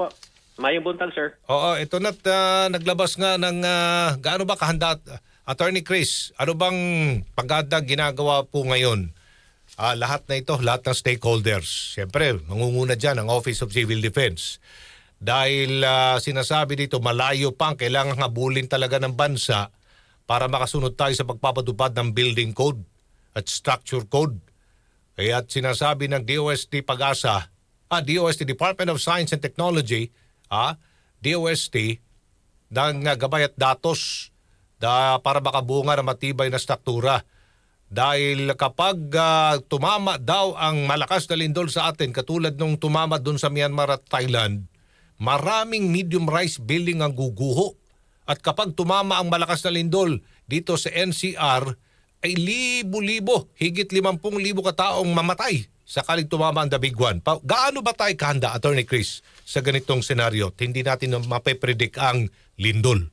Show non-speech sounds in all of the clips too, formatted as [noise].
po. Mayong buntag, sir. Oo, ito na naglabas nga ng ah, gaano ba kahanda Attorney Chris, ano bang paganda ginagawa po ngayon? Ah, lahat na ito, lahat ng stakeholders. Siyempre, mangunguna dyan ang Office of Civil Defense. Dahil ah, sinasabi dito, malayo pa ang kailangan habulin talaga ng bansa para makasunod tayo sa pagpapatupad ng building code at structure code. Kaya at sinasabi ng DOST Pag-asa, ah, DOST Department of Science and Technology, ah, DOST, ng uh, gabay at datos da, para makabunga ng matibay na struktura. Dahil kapag ah, tumama daw ang malakas na lindol sa atin, katulad nung tumama doon sa Myanmar at Thailand, maraming medium-rise building ang guguho. At kapag tumama ang malakas na lindol dito sa NCR, ay libo-libo, higit 50,000 kataong mamatay sakaling tumama ang the big one. Pa- gaano ba tayo kahanda, Attorney Chris, sa ganitong senaryo? Hindi natin mapepredict ang lindol.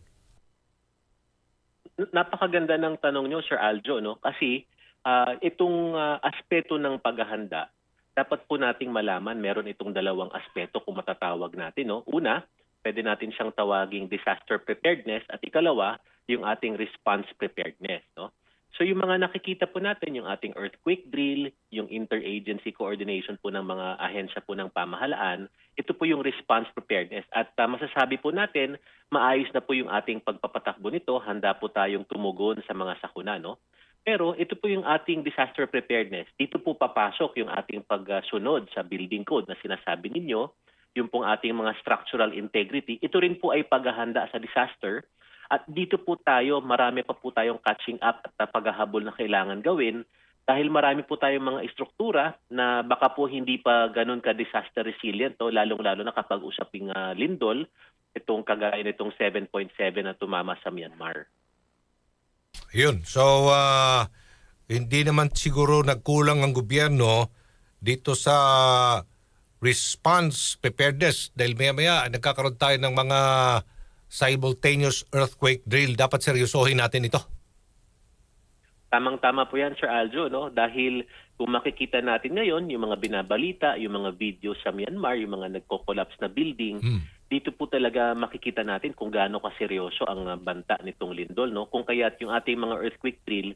Napakaganda ng tanong nyo, Sir Aljo, no? Kasi ah, itong ah, aspeto ng paghahanda, dapat po nating malaman, meron itong dalawang aspeto kung matatawag natin, no? Una, pwede natin siyang tawaging disaster preparedness at ikalawa, yung ating response preparedness, no? So yung mga nakikita po natin, yung ating earthquake drill, yung interagency coordination po ng mga ahensya po ng pamahalaan, ito po yung response preparedness. At ah, masasabi po natin, maayos na po yung ating pagpapatakbo nito, handa po tayong tumugon sa mga sakuna. No? Pero ito po yung ating disaster preparedness. Dito po papasok yung ating pagsunod sa building code na sinasabi ninyo, yung pong ating mga structural integrity. Ito rin po ay paghahanda sa disaster. At dito po tayo, marami pa po tayong catching up at uh, paghahabol na kailangan gawin dahil marami po tayong mga istruktura na baka po hindi pa ganun ka-disaster resilient, to, lalong-lalo na kapag usaping ah, lindol, itong kagaya nitong 7.7 na tumama sa Myanmar. Yun. So, ah, hindi naman siguro nagkulang ang gobyerno dito sa response preparedness dahil maya-maya nagkakaroon tayo ng mga simultaneous earthquake drill. Dapat seryosohin natin ito. Tamang-tama po yan, Sir Aljo, no? Dahil kung makikita natin ngayon, yung mga binabalita, yung mga video sa Myanmar, yung mga nagko-collapse na building, Hmm. dito po talaga makikita natin kung gaano kaseryoso ang ah, banta nitong lindol, no? Kung kaya't yung ating mga earthquake drill,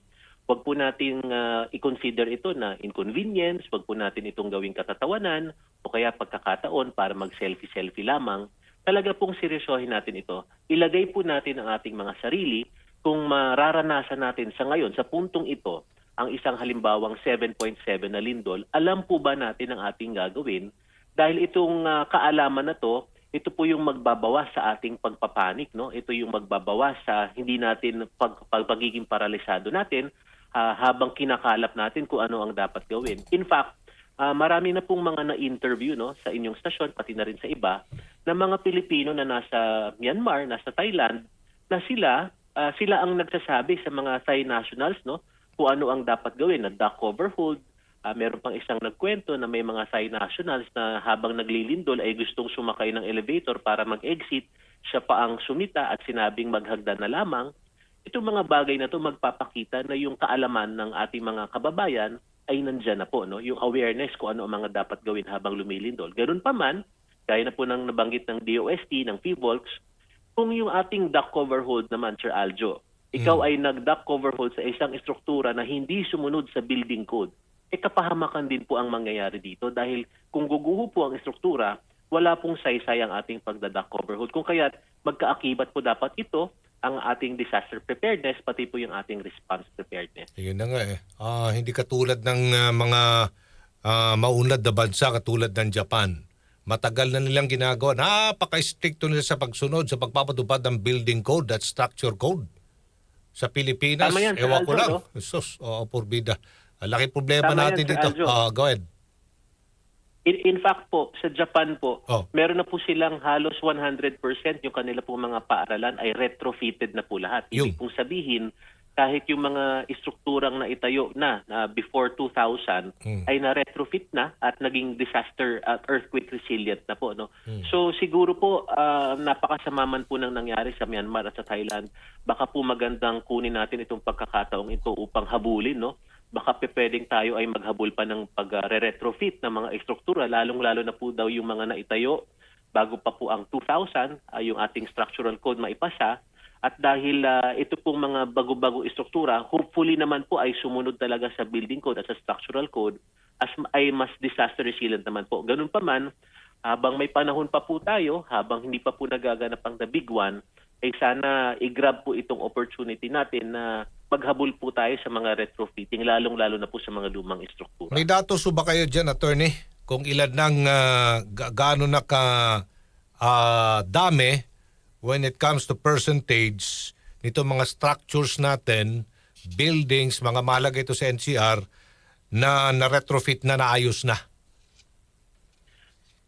wag po nating ah, i-consider ito na inconvenience, wag po natin itong gawing katatawanan o kaya pagkakataon para mag-selfie-selfie lamang. Talaga pong seryosohin natin ito. Ilagay po natin ang ating mga sarili kung mararanasan natin sa ngayon, sa puntong ito, ang isang halimbawang 7.7 na lindol, alam po ba natin ang ating gagawin? Dahil itong ah, kaalaman na to, ito po yung magbabawas sa ating pagpapanik, no? Ito yung magbabawas sa hindi natin pag, pag pagiging paralisado natin ah, habang kinakalap natin kung ano ang dapat gawin. In fact, ah, marami na pong mga na-interview no sa inyong stasyon pati na rin sa iba na mga Pilipino na nasa Myanmar, nasa Thailand na sila ah, sila ang nagsasabi sa mga Thai nationals no kung ano ang dapat gawin na dock cover hold Ah, meron pang isang nagkwento na may mga Thai nationals na habang naglilindol ay gustong sumakay ng elevator para mag-exit. Siya pa ang sumita at sinabing maghagdan na lamang. Itong mga bagay na to magpapakita na yung kaalaman ng ating mga kababayan ay nandyan na po. No? Yung awareness kung ano ang mga dapat gawin habang lumilindol. Ganun pa man, gaya na po ng nabanggit ng DOST, ng PVOLCS, kung yung ating duck cover hold naman, Sir Aljo, ikaw ay nag-duck cover hold sa isang istruktura na hindi sumunod sa building code, e kapahamakan din po ang mangyayari dito dahil kung guguho po ang istruktura, wala pong saysay ang ating pagdadak cover hold. Kung kaya't magkaakibat po dapat ito ang ating disaster preparedness pati po yung ating response preparedness. Yun na nga eh. Ah, hindi katulad ng ah, mga ah, maunlad na bansa katulad ng Japan. Matagal na nilang ginagawa. Napaka-stricto nila sa pagsunod sa pagpapatupad ng building code at structure code. Sa Pilipinas, Tama yan, ewan ko lang. no? Sus, oo, porbida. Ang laki problema Tama yan, natin Sir dito. Aljo. Ah, go ahead. In, in fact po, sa Japan po, Oh. meron na po silang halos 100% yung kanila pong mga paaralan ay retrofitted na po lahat. Yung. Ibig pong sabihin, kahit yung mga istrukturang na itayo na, na before 2000 Hmm. ay na-retrofit na at naging disaster at earthquake resilient na po. No? Hmm. So siguro po, ah, napakasama man po nang nangyari sa Myanmar at sa Thailand. Baka po magandang kunin natin itong pagkakataong ito upang habulin. No? Baka pwedeng tayo ay maghabol pa ng pag-retrofit ng mga istruktura, lalong-lalo na po daw yung mga naitayo bago pa po ang 2000 ah, yung ating structural code maipasa at dahil ah, ito pong mga bago-bago istruktura, hopefully naman po ay sumunod talaga sa building code at sa structural code as ay mas disaster resilient naman po. Ganun pa man, habang may panahon pa po tayo, habang hindi pa po nagaganap ang the big one, ay sana i-grab po itong opportunity natin na maghabol po tayo sa mga retrofitting, lalong-lalo na po sa mga lumang istruktura. May datos ba kayo dyan, attorney? Kung ilan ng ah, ga- gaano na ka ah, dami when it comes to percentage nito mga structures natin, buildings, mga mahalaga ito sa NCR na na-retrofit na naayos na.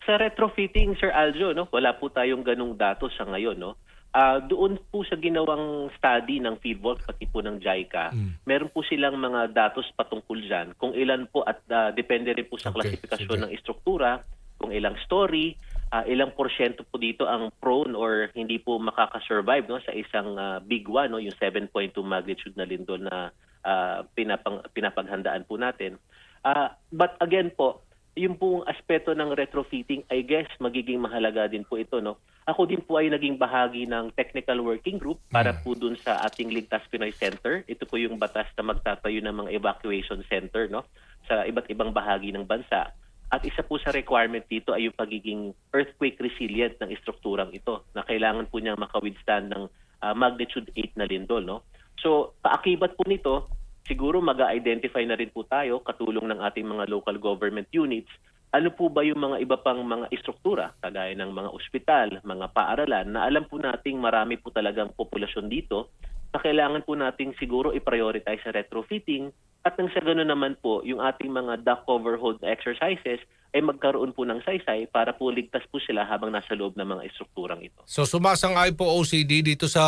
Sa retrofitting, Sir Aljo, no, wala po tayong ganung datos sa ngayon. No? Ah, doon po sa ginawang study ng FieldVault, pati po ng JICA, meron po silang mga datos patungkol dyan. Kung ilan po at ah, depende rin po sa Okay, klasifikasyon sige. ng istruktura, kung ilang story, ah, ilang porsyento po dito ang prone or hindi po makakasurvive no, sa isang ah, big one, no, yung 7.2 magnitude na lindol na ah, pinapang, pinapaghandaan po natin. Ah, but again po, yung pong aspeto ng retrofitting, I guess magiging mahalaga din po ito. No? Ako din po ay naging bahagi ng technical working group para po dun sa ating Ligtas Pinoy Center. Ito po yung batas na magtatayo ng mga evacuation center no? sa iba't ibang bahagi ng bansa. At isa po sa requirement dito ay yung pagiging earthquake resilient ng istrukturang ito na kailangan po niyang makawithstand ng ah, magnitude 8 na lindol. No? So, paakibat po nito, siguro mag-identify na rin po tayo, katulong ng ating mga local government units, ano po ba yung mga iba pang mga istruktura, kagaya ng mga ospital, mga paaralan, na alam po nating marami po talagang populasyon dito, na kailangan po nating siguro i-prioritize sa retrofitting, at nang sa gano'n naman po, yung ating mga duck cover hold exercises ay magkaroon po ng saysay para po ligtas po sila habang nasa loob ng mga istrukturang ito. So sumasang-ay po OCD dito sa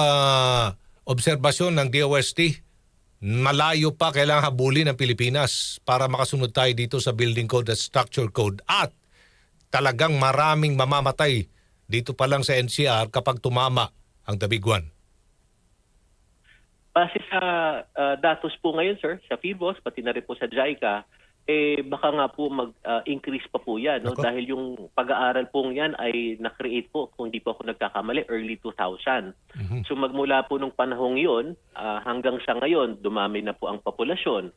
obserbasyon ng DOST. Malayo pa kailangan habulin ng Pilipinas para makasunod tayo dito sa Building Code at Structure Code. At talagang maraming mamamatay dito pa lang sa NCR kapag tumama ang One. Base sa ah, datos po ngayon, sir, sa FIBOS, pati na rin po sa JICA, eh baka nga po mag-increase pa po yan. No? Ako. Dahil yung pag-aaral pong yan ay na-create po, kung hindi po ako nagkakamali, early 2000. So magmula po nung panahong yun, ah, hanggang sa ngayon, dumami na po ang populasyon,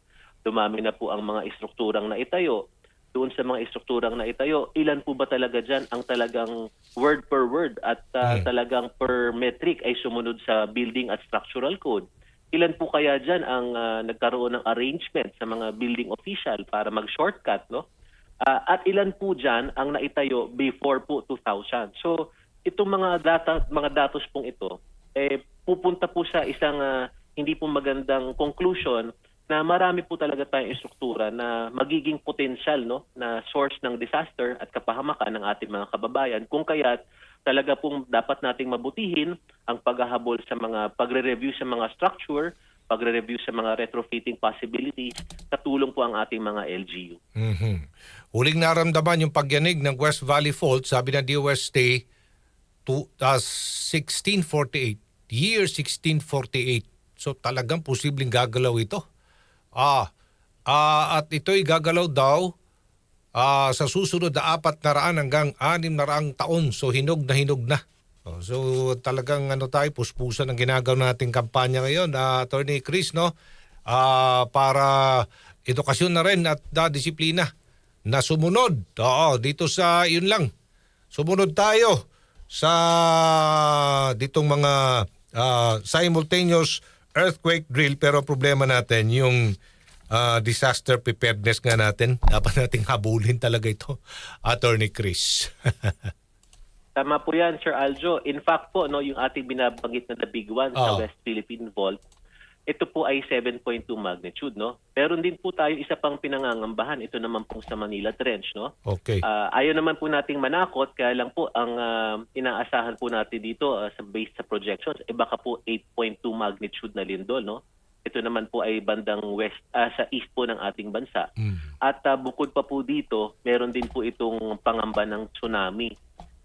dumami na po ang mga istrukturang naitayo. Doon sa mga istrukturang naitayo, ilan po ba talaga dyan ang talagang word per word at ah, Mm. talagang per metric ay sumunod sa building at structural code? Ilan po kaya dyan ang ah, nagkaroon ng arrangement sa mga building official para mag-shortcut, no? Ah, at ilan po dyan ang naitayo before po 2000. So, itong mga data, mga datos pong ito, eh, pupunta po sa isang ah, hindi po magandang conclusion na marami po talaga tayong istruktura na magiging potensyal no na source ng disaster at kapahamakan ng ating mga kababayan kung kaya't talaga pong dapat nating mabutihin ang paghahabol sa mga pagre-review sa mga structure, pagre-review sa mga retrofitting possibilities, katulong po ang ating mga LGU. Mhm. Huling naramdaman yung pagyanig ng West Valley Fault, sabi ng DOST, to, uh, 1648. Year 1648. So talagang posibleng gagalaw ito. Ah, ah at ito'y gagalaw daw ah, sa susunod na apat na raan hanggang anim na raang taon. So hinog na hinog na. Oh, so talagang ano tayo, puspusan ang ginagawa nating kampanya ngayon, ah, Attorney Chris, no? Ah, para edukasyon na rin at ah, disiplina na sumunod. Oo, dito sa yun lang. Sumunod tayo sa ditong mga ah, simultaneous earthquake drill pero problema natin yung ah, disaster preparedness nga natin. Dapat nating habulin talaga ito. Attorney Chris. [laughs] Tama po yan, Sir Aljo. In fact po, no, yung ating binabanggit na the big one sa Oo. West Philippine Vault, ito po ay 7.2 magnitude, no? Meron din po tayo isa pang pinangangambahan. Ito naman pong sa Manila Trench, no? okay. Ah, ayaw naman po nating manakot, kaya lang po ang ah, inaasahan po natin dito ah, sa based sa projections, eh baka po 8.2 magnitude na lindol, no? Ito naman po ay bandang west ah, sa east po ng ating bansa. Mm. At ah, bukod pa po dito, meron din po itong pangamba ng tsunami.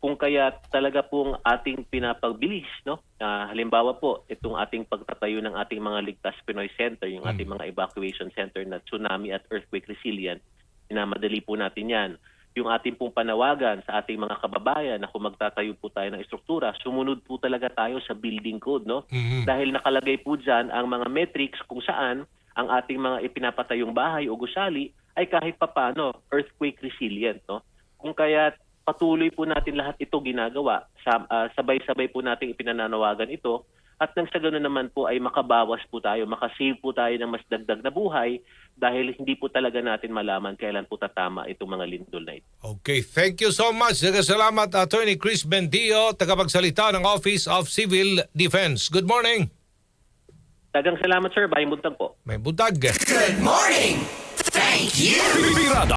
Kung kaya talaga pong ating pinapagbilis, no? Ah, halimbawa po, itong ating pagtatayo ng ating mga Ligtas Pinoy Center, yung ating mga evacuation center na tsunami at earthquake resilient, inamadali po natin yan. Yung ating pong panawagan sa ating mga kababayan na kung magtatayo po tayo ng estruktura, sumunod po talaga tayo sa building code, no? Mhm. Dahil nakalagay po dyan ang mga metrics kung saan ang ating mga ipinapatayong bahay o gusali ay kahit papano earthquake resilient, no? Kung kaya patuloy po natin lahat ito ginagawa, sa- ah, sabay-sabay po natin ipinananawagan ito at nang sa ganoon naman po ay makabawas po tayo, makasave po tayo ng mas dagdag na buhay dahil hindi po talaga natin malaman kailan po tatama itong mga lindol na ito. Okay, thank you so much. Salamat, Attorney Chris Bendio, tagapagsalita ng Office of Civil Defense. Good morning. Dagang salamat sir, Bayang Buntag po. May buntag. Good morning. Thank you. Pirada